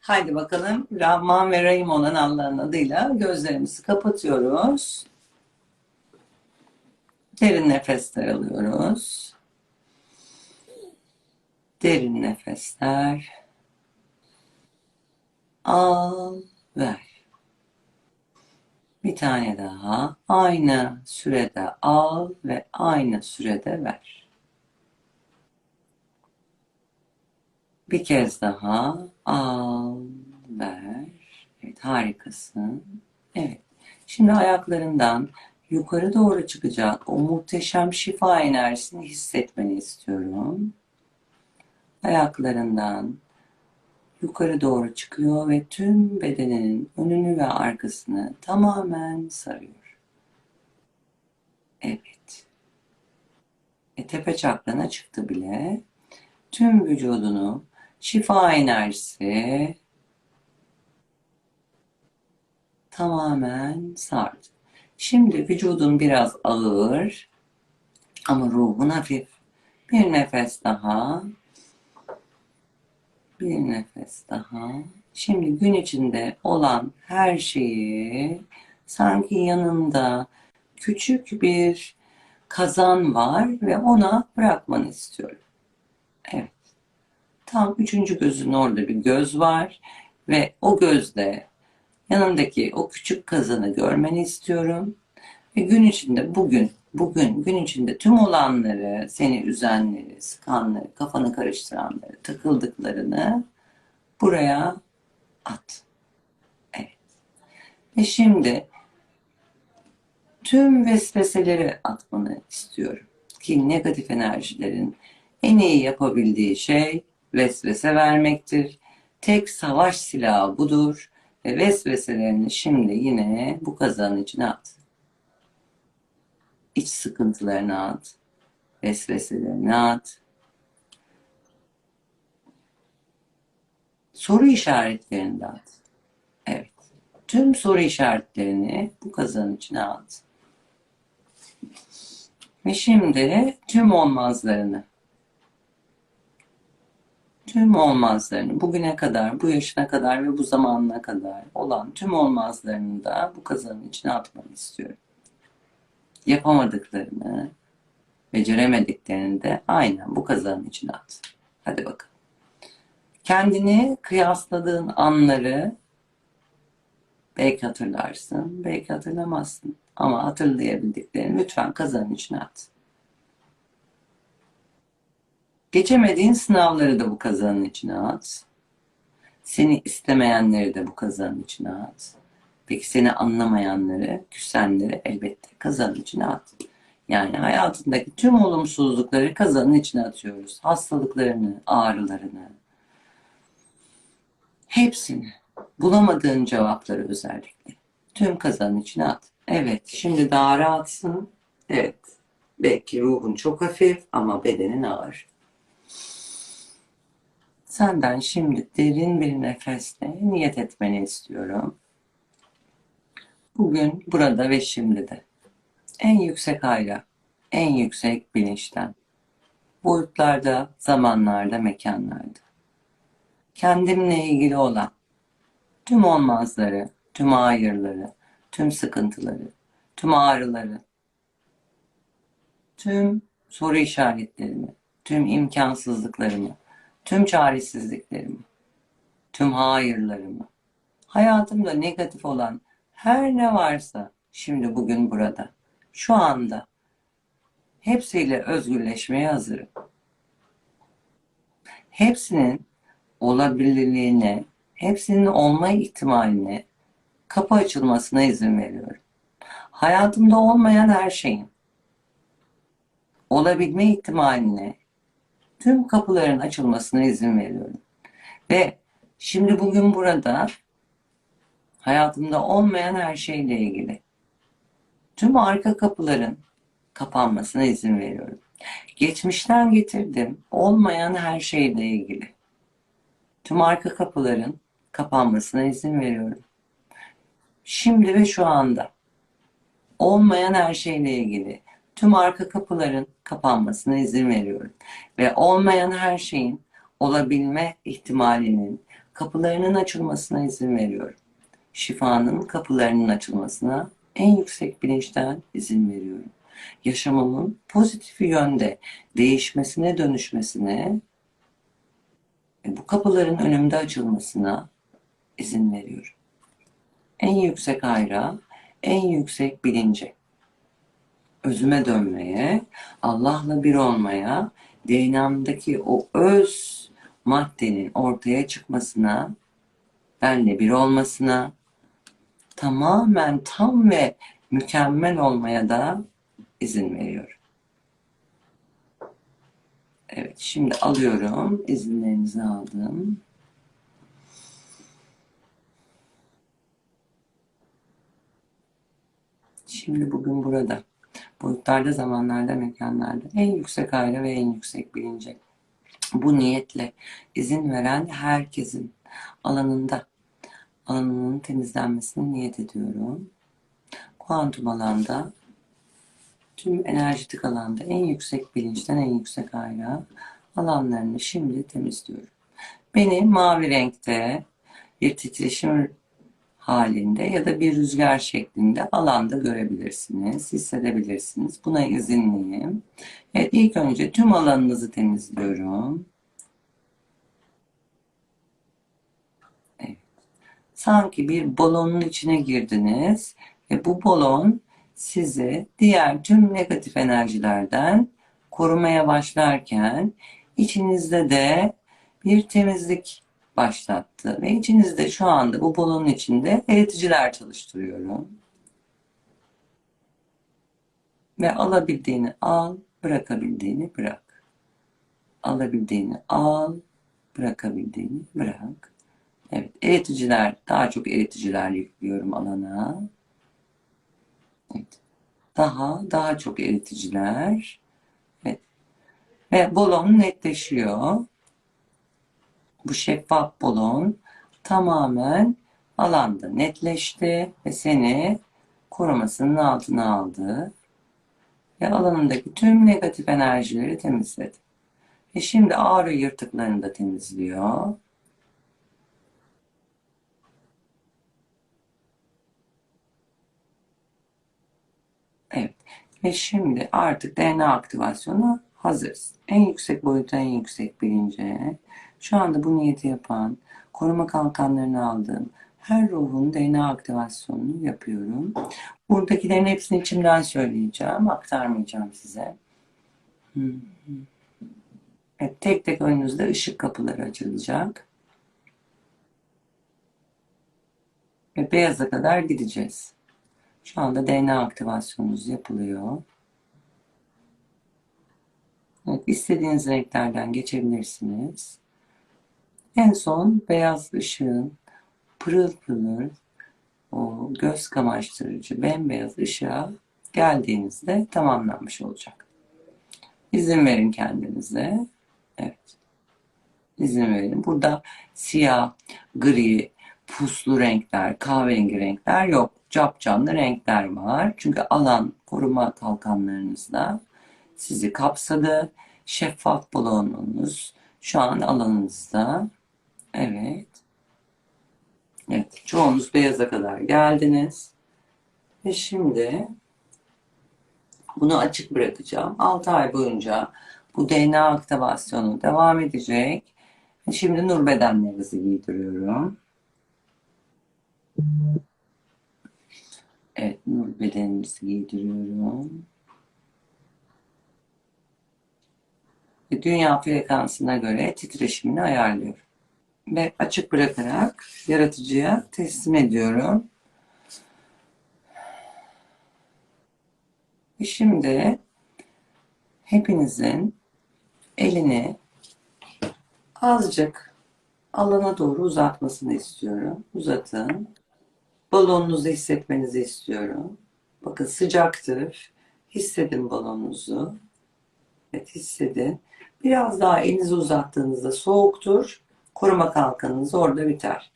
Haydi bakalım Rahman ve Rahim olan Allah'ın adıyla gözlerimizi kapatıyoruz. Derin nefesler alıyoruz. Derin nefesler. Al, ver. Bir tane daha aynı sürede al ve aynı sürede ver. Bir kez daha al, ver. Evet, harikasın. Evet. Şimdi ayaklarından yukarı doğru çıkacak o muhteşem şifa enerjisini hissetmeni istiyorum. Ayaklarından yukarı doğru çıkıyor ve tüm bedeninin önünü ve arkasını tamamen sarıyor. Evet. E, tepe çakrana çıktı bile. Tüm vücudunu şifa enerjisi tamamen sardı. Şimdi vücudun biraz ağır ama ruhun hafif. Bir nefes daha. Bir nefes daha. Şimdi gün içinde olan her şeyi sanki yanında küçük bir kazan var ve ona bırakmanı istiyorum. Evet. Tam üçüncü gözün orada bir göz var ve o gözde yanındaki o küçük kazanı görmeni istiyorum. Ve gün içinde bugün, bugün gün içinde tüm olanları, seni üzenleri, sıkanları, kafanı karıştıranları, takıldıklarını buraya at. Evet. Ve şimdi tüm vesveseleri atmanı istiyorum. Ki negatif enerjilerin en iyi yapabildiği şey vesvese vermektir. Tek savaş silahı budur. Ve vesveselerini şimdi yine bu kazanın içine at. İç sıkıntılarını at. Vesveselerini at. Soru işaretlerini de at. Evet. Tüm soru işaretlerini bu kazanın içine at. Ve şimdi tüm olmazlarını tüm olmazlarını bugüne kadar, bu yaşına kadar ve bu zamanına kadar olan tüm olmazlarını da bu kazanın içine atmanı istiyorum. Yapamadıklarını, beceremediklerini de aynen bu kazanın içine at. Hadi bakalım. Kendini kıyasladığın anları belki hatırlarsın, belki hatırlamazsın. Ama hatırlayabildiklerini lütfen kazanın içine at. Geçemediğin sınavları da bu kazanın içine at. Seni istemeyenleri de bu kazanın içine at. Peki seni anlamayanları, küsenleri elbette kazanın içine at. Yani hayatındaki tüm olumsuzlukları kazanın içine atıyoruz. Hastalıklarını, ağrılarını. Hepsini. Bulamadığın cevapları özellikle. Tüm kazanın içine at. Evet, şimdi daha rahatsın. Evet. Belki ruhun çok hafif ama bedenin ağır. Senden şimdi derin bir nefesle niyet etmeni istiyorum. Bugün, burada ve şimdi de. En yüksek hayra, en yüksek bilinçten. Boyutlarda, zamanlarda, mekanlarda. Kendimle ilgili olan tüm olmazları, tüm hayırları, tüm sıkıntıları, tüm ağrıları, tüm soru işaretlerimi, tüm imkansızlıklarımı, tüm çaresizliklerimi, tüm hayırlarımı, hayatımda negatif olan her ne varsa şimdi bugün burada, şu anda hepsiyle özgürleşmeye hazırım. Hepsinin olabilirliğine, hepsinin olma ihtimaline kapı açılmasına izin veriyorum. Hayatımda olmayan her şeyin olabilme ihtimaline tüm kapıların açılmasına izin veriyorum. Ve şimdi bugün burada hayatımda olmayan her şeyle ilgili tüm arka kapıların kapanmasına izin veriyorum. Geçmişten getirdim olmayan her şeyle ilgili tüm arka kapıların kapanmasına izin veriyorum. Şimdi ve şu anda olmayan her şeyle ilgili tüm arka kapıların kapanmasına izin veriyorum. Ve olmayan her şeyin olabilme ihtimalinin kapılarının açılmasına izin veriyorum. Şifanın kapılarının açılmasına en yüksek bilinçten izin veriyorum. Yaşamımın pozitif yönde değişmesine, dönüşmesine bu kapıların önümde açılmasına izin veriyorum. En yüksek hayra, en yüksek bilince, özüme dönmeye, Allah'la bir olmaya, DNA'mdaki o öz maddenin ortaya çıkmasına, benle bir olmasına, tamamen tam ve mükemmel olmaya da izin veriyorum. Evet, şimdi alıyorum. İzinlerinizi aldım. Şimdi bugün burada. Boyutlarda, zamanlarda, mekanlarda en yüksek aile ve en yüksek bilince. Bu niyetle izin veren herkesin alanında alanının temizlenmesine niyet ediyorum. Kuantum alanda tüm enerjitik alanda en yüksek bilinçten en yüksek ayra alanlarını şimdi temizliyorum. Beni mavi renkte bir titreşim halinde ya da bir rüzgar şeklinde alanda görebilirsiniz, hissedebilirsiniz. Buna izinliyim. Evet, ilk önce tüm alanınızı temizliyorum. Evet. Sanki bir balonun içine girdiniz ve bu balon sizi diğer tüm negatif enerjilerden korumaya başlarken içinizde de bir temizlik başlattı ve içinizde şu anda bu balonun içinde eriticiler çalıştırıyorum. Ve alabildiğini al, bırakabildiğini bırak. Alabildiğini al, bırakabildiğini bırak. Evet, eriticiler, daha çok eriticiler yüklüyorum alana. Evet. Daha, daha çok eriticiler. Evet. Ve balon netleşiyor. Bu şeffaf balon tamamen alanda netleşti ve seni korumasının altına aldı. Ve alanındaki tüm negatif enerjileri temizledi. Ve şimdi ağrı yırtıklarını da temizliyor. Evet. Ve şimdi artık DNA aktivasyonu hazırız. En yüksek boyuta en yüksek bilince. Şu anda bu niyeti yapan, koruma kalkanlarını aldığım her ruhun DNA aktivasyonunu yapıyorum. Buradakilerin hepsini içimden söyleyeceğim, aktarmayacağım size. Evet, tek tek önünüzde ışık kapıları açılacak. Ve beyaza kadar gideceğiz. Şu anda DNA aktivasyonunuz yapılıyor. Evet, istediğiniz renklerden geçebilirsiniz. En son beyaz ışığın pırıl pırıl o göz kamaştırıcı bembeyaz ışığa geldiğinizde tamamlanmış olacak. İzin verin kendinize. Evet. İzin verin. Burada siyah, gri, puslu renkler, kahverengi renkler yok. Capcanlı renkler var. Çünkü alan koruma kalkanlarınızda sizi kapsadı. Şeffaf balonunuz şu an alanınızda. Evet. Evet. Çoğunuz beyaza kadar geldiniz. Ve şimdi bunu açık bırakacağım. 6 ay boyunca bu DNA aktivasyonu devam edecek. Şimdi nur bedenlerinizi giydiriyorum. Evet, nur bedenimizi giydiriyorum. Ve dünya frekansına göre titreşimini ayarlıyorum. Ve açık bırakarak yaratıcıya teslim ediyorum. Şimdi hepinizin elini azıcık alana doğru uzatmasını istiyorum. Uzatın. Balonunuzu hissetmenizi istiyorum. Bakın sıcaktır. Hissedin balonunuzu. Evet hissedin. Biraz daha elinizi uzattığınızda soğuktur. Koruma kalkanınız orada biter.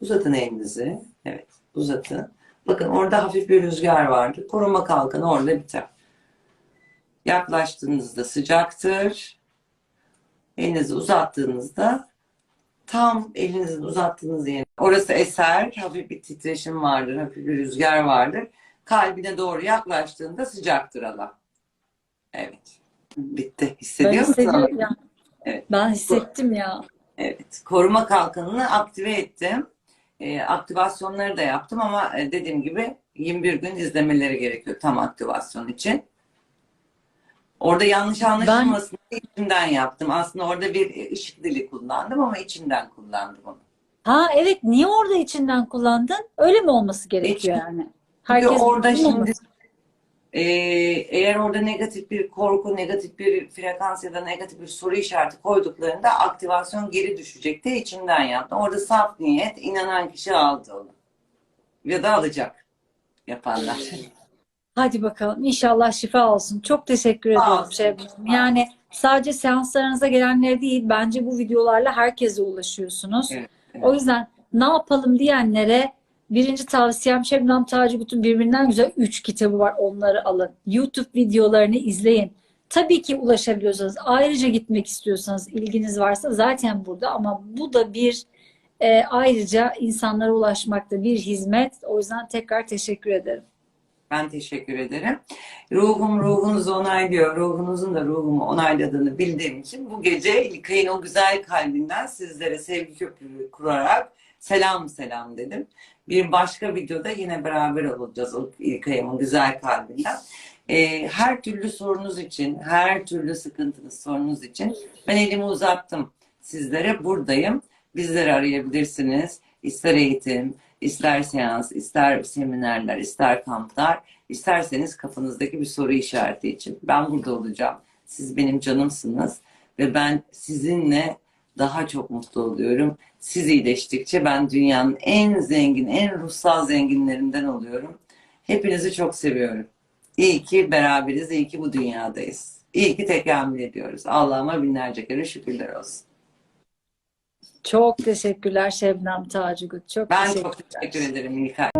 Uzatın elinizi. Evet uzatın. Bakın orada hafif bir rüzgar vardı. Koruma kalkanı orada biter. Yaklaştığınızda sıcaktır. Elinizi uzattığınızda tam elinizi uzattığınız yer. Orası eser, hafif bir titreşim vardır, hafif bir rüzgar vardır. Kalbine doğru yaklaştığında sıcaktır alan. Evet. Bitti. Ben Hissediyor musun? hissediyorum ya. Evet. Ben hissettim ya. Evet. Koruma kalkanını aktive ettim. E, aktivasyonları da yaptım ama e, dediğim gibi 21 gün izlemeleri gerekiyor tam aktivasyon için. Orada yanlış anlaşılmasın diye içimden yaptım. Aslında orada bir ışık dili kullandım ama içimden kullandım onu. Ha evet niye orada içinden kullandın? Öyle mi olması gerekiyor İçin- yani? Çünkü Herkes orada şimdi olması- e, eğer orada negatif bir korku, negatif bir frekans ya da negatif bir soru işareti koyduklarında aktivasyon geri düşecekti. içimden yaptım. Orada saf niyet, inanan kişi aldı onu. Ya da alacak yapanlar. Hadi bakalım inşallah şifa olsun. Çok teşekkür ediyorum. Şebnem. Yani sadece seanslarınıza gelenler değil bence bu videolarla herkese ulaşıyorsunuz. Evet, evet. O yüzden ne yapalım diyenlere birinci tavsiyem Şebnem Tacibut'un birbirinden güzel 3 kitabı var. Onları alın. YouTube videolarını izleyin. Tabii ki ulaşabiliyorsanız, ayrıca gitmek istiyorsanız, ilginiz varsa zaten burada ama bu da bir e, ayrıca insanlara ulaşmakta bir hizmet. O yüzden tekrar teşekkür ederim. Ben teşekkür ederim. Ruhum ruhunuzu onaylıyor. Ruhunuzun da ruhumu onayladığını bildiğim için bu gece İlkay'ın o güzel kalbinden sizlere sevgi köprüsü kurarak selam selam dedim. Bir başka videoda yine beraber olacağız o İlkay'ın güzel kalbinden. Ee, her türlü sorunuz için, her türlü sıkıntınız, sorunuz için ben elimi uzattım. Sizlere buradayım. Bizleri arayabilirsiniz. İster eğitim, ister seans, ister seminerler, ister kamplar, isterseniz kafanızdaki bir soru işareti için. Ben burada olacağım. Siz benim canımsınız ve ben sizinle daha çok mutlu oluyorum. Siz iyileştikçe ben dünyanın en zengin, en ruhsal zenginlerinden oluyorum. Hepinizi çok seviyorum. İyi ki beraberiz, iyi ki bu dünyadayız. İyi ki tekamül ediyoruz. Allah'ıma binlerce kere şükürler olsun. Çok teşekkürler Şebnem Tacigut. Çok Ben teşekkürler. çok teşekkür ederim İlkay.